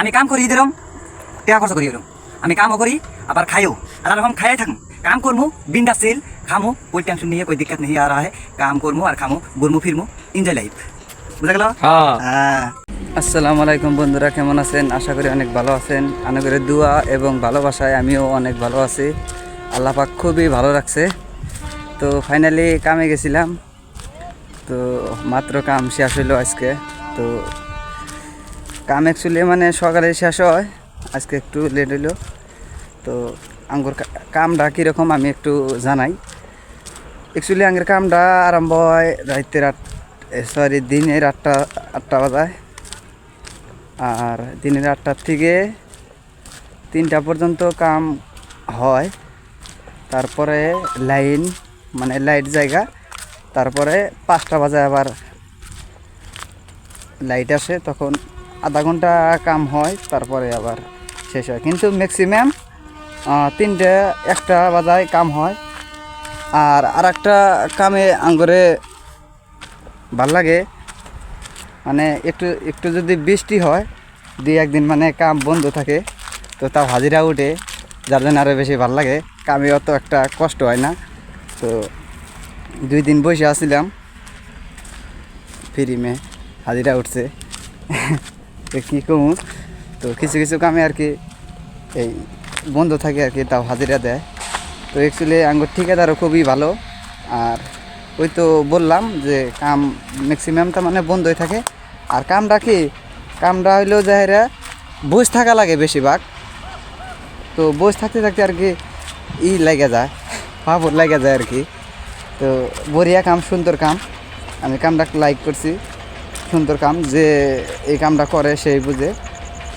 আমি কাম করি দিলাম টাকা খরচ করি এরম আমি কামও করি আবার খাইও। আর এরকম খাইয়াই থাকুন কাম করমু বিন্দাস চিল খামু ওই টেনশন নিয়ে কই দিক্কত নেই আর আহে। কাম করমু আর খামু ঘুরমু ফিরমু এনজয় লাইফ বুঝা গেল? হ্যাঁ। হ্যাঁ। আসসালামু আলাইকুম বন্ধুরা কেমন আছেন? আশা করি অনেক ভালো আছেন। আনগরের দোয়া এবং ভালোবাসায় আমিও অনেক ভালো আছি। আল্লাহ পাক খুবই ভালো রাখছে। তো ফাইনালি কামে গেছিলাম। তো মাত্র কাম শেষ হইল আজকে। তো কাম অ্যাকচুয়ালি মানে সকালে শেষ হয়, আজকে একটু লেট হইল। তো আঙ্গুর কামটা কীরকম আমি একটু জানাই। অ্যাকচুয়ালি আঙ্গের কামটা আরম্ভ হয় রাতের আট সরি দিনের আটটা আটটা বাজায়। আর দিনের আটটার থেকে তিনটা পর্যন্ত কাম হয়। তারপরে লাইন মানে লাইট জায়গা, তারপরে পাঁচটা বাজে আবার লাইট আসে, তখন আধা ঘণ্টা কাম হয়, তারপরে আবার শেষ হয়। কিন্তু ম্যাক্সিমাম তিনটে, একটা বাজায় কাম হয়। আর আর একটা কামে আঙ্গরে ভালো লাগে। মানে একটু একটু যদি বৃষ্টি হয়, দুই একদিন মানে কাম বন্ধ থাকে, তো তাও হাজিরা উঠে, যার জন্য আরও বেশি ভালো লাগে। কামে অত একটা কষ্ট হয় না। তো দুই দিন বসে আসছিলাম ফ্রি মে হাজিরা উঠছে। কী কমু? তো কিছু কিছু কামে আর কি এই বন্ধ থাকে আর কি, তাও হাজিরা দেয়। তো অ্যাকচুয়ালি আঙ্গুর ঠিকাদারও খুবই ভালো। আর ওই তো বললাম যে কাম ম্যাক্সিমাম ম্যাক্সিমামটা মানে বন্ধই থাকে। আর কামটা কি? কামটা হইল যাহেরা বস থাকা লাগে বেশিরভাগ। তো বস থাকতে থাকতে আর কি ই লেগে যায় পাপড় লেগে যায় আর কি। তো বড়িয়া কাম, সুন্দর কাম। আমি কামটা লাইক করছি। সুন্দর কাম যে এই কামটা করে সেই বুঝে।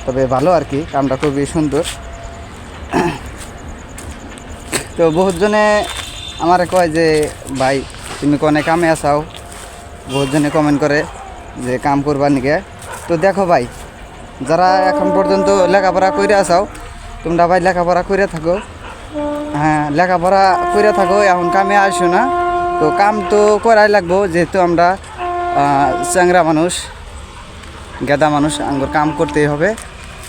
তবে ভালো আর কি, কামটা খুবই সুন্দর। তো বহুতজনে আমারে কয় যে, ভাই, তুমি কনে কামে আসাও? বহুতজনে কমেন্ট করে যে, কাম করবার নিকে তো দেখো ভাই, যারা এখন পর্যন্ত লেখাপড়া করে আসাও, তোমরা ভাই লেখাপড়া করে থাকো। হ্যাঁ লেখাপড়া করে থাকো, এখন কামে আসো না। তো কাম তো করাই লাগবো, যেহেতু আমরা চ্যাংরা মানুষ, গেদা মানুষ, আঙ্গুর কাম করতেই হবে।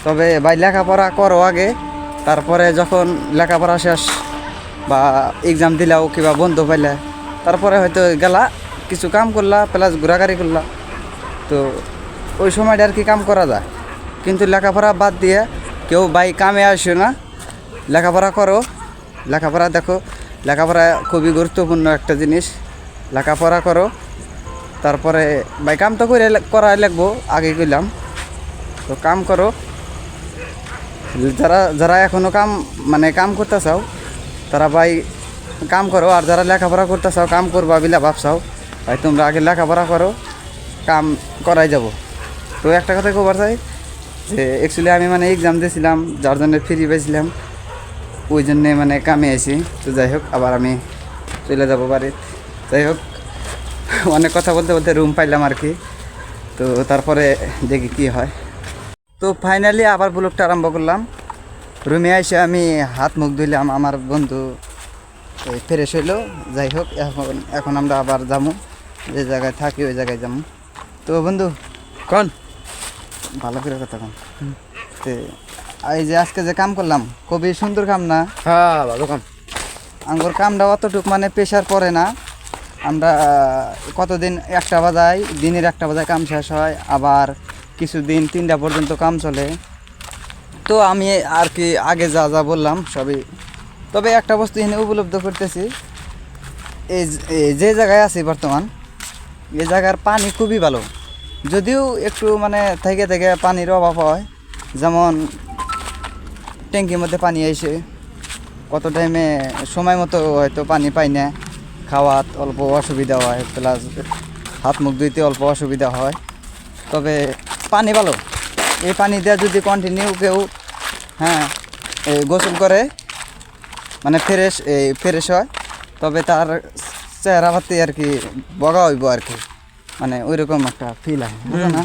তবে ভাই লেখাপড়া করো আগে, তারপরে যখন লেখাপড়া শেষ বা এক্সাম দিলাও কিবা বন্ধ পাইলে, তারপরে হয়তো গেলা, কিছু কাম করলা প্লাস ঘোরাঘুরি করলা। তো ওই সময়টা আর কি কাম করা যায়। কিন্তু লেখাপড়া বাদ দিয়ে কেউ ভাই কামে আসো না। লেখাপড়া করো। লেখাপড়া দেখো। লেখাপড়া খুবই গুরুত্বপূর্ণ একটা জিনিস। লেখাপড়া করো। তারপরে, ভাই, কাম তো করে করাই লাগবো, আগে কইলাম। তো কাম করো। যারা যারা এখনও কাম মানে কাম করতে চাও, তারা ভাই, কাম করো। আর যারা লেখাপড়া করতে চাও, কাম করবা বিলা ভাবছাও। ভাই, তোমরা আগে লেখাপড়া করো, কাম করাই যাব। তো একটা কথা খবর চাই, যে অ্যাকচুয়ালি আমি মানে এক্সাম দিয়েছিলাম যার জন্য ফ্রি পেয়েছিলাম ওই জন্যে মানে কামে আইছি। তো যাই হোক, আবার আমি চলে যাব বাড়ি যাই হোক অনেক কথা বলতে বলতে রুম পাইলাম আর কি। তো তারপরে দেখি কি হয়। তো ফাইনালি আবার ব্লগটা আরম্ভ করলাম। রুমে এসে আমি হাত মুখ ধুইলাম আমার বন্ধু এই ফ্রেশ হইল। যাই হোক এখন এখন আমরা আবার যাব যে জায়গায় থাকি ওই জায়গায় যাব তো বন্ধু কোন? ভালো করে কথা কম তে এই যে আজকে যে কাম করলাম খুবই সুন্দর কাম না? হ্যাঁ ভালো কাম। আঙ্গুর কামটা অতটুক মানে প্রেশার পড়ে না। আমরা কতদিন একটা বাজায়, দিনের একটা বাজায় কাম শেষ হয়, আবার কিছুদিন তিনটা পর্যন্ত কাম চলে। তো আমি আর কি আগে যা যা বললাম সবই। তবে একটা বস্তু এখানে উপলব্ধ করতেছি, এই যে- জায়গায় আছি বর্তমান, এই জায়গার পানি খুবই ভালো। যদিও একটু মানে থেকে থেকে পানির অভাব হয়, যেমন ট্যাঙ্কির মধ্যে পানি এসে কত টাইমে সময় মতো হয়তো পানি পাই না। খাওয়াত অল্প অসুবিধা হয় প্লাস হাত মুখ ধুইতে অল্প অসুবিধা হয়। তবে পানি ভালো। এই পানি দিয়ে যদি কন্টিনিউ কেউ হ্যাঁ এই গোসল করে মানে ফ্রেশ এই ফ্রেশ হয় তবে তার চেহারা পাতি আর কি বগা হইব আর কি। মানে ওইরকম একটা ফিল হয় না?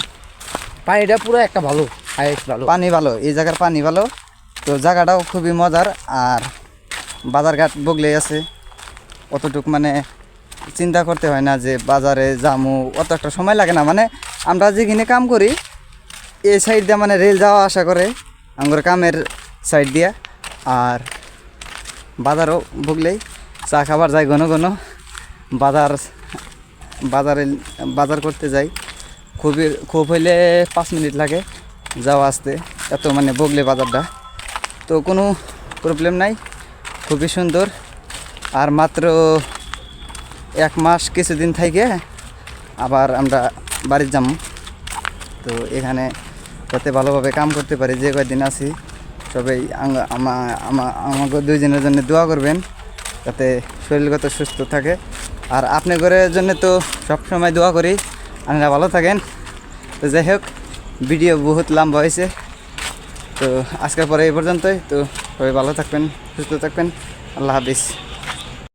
পানিটা পুরো একটা ভালো হাইস ভালো। পানি ভালো এই জায়গার পানি ভালো। তো জায়গাটাও খুবই মজার আর বাজারঘাট বগলেই আছে। অতটুক মানে চিন্তা করতে হয় না যে বাজারে জামু অত একটা সময় লাগে না। মানে আমরা যেখানে কাম করি এই সাইড দিয়ে মানে রেল যাওয়া আসা করে আমার কামের সাইড দিয়া। আর বাজারও ভুগলেই, চা খাবার যায় ঘন ঘন, বাজার, বাজারে, বাজার করতে যাই। খুবই, খুব হইলে পাঁচ মিনিট লাগে যাওয়া আসতে, এত মানে বগলে বাজারটা। তো কোনো প্রবলেম নাই, খুবই সুন্দর। আর মাত্র এক মাস কিছুদিন থেকে আবার আমরা বাড়ির যাম। তো এখানে যাতে ভালোভাবে কাম করতে পারি, যে কয়দিন আছি, সবাই আমাকে দুইজনের জন্য দোয়া করবেন যাতে শরীরগত সুস্থ থাকে। আর আপনি ঘরের জন্য তো সবসময় দোয়া করি, আপনারা ভালো থাকেন। তো যাই হোক, ভিডিও বহুত লম্বা হয়েছে। তো আজকের পরে এই পর্যন্তই। তো সবাই ভালো থাকবেন, সুস্থ থাকবেন। আল্লাহ হাফিজ।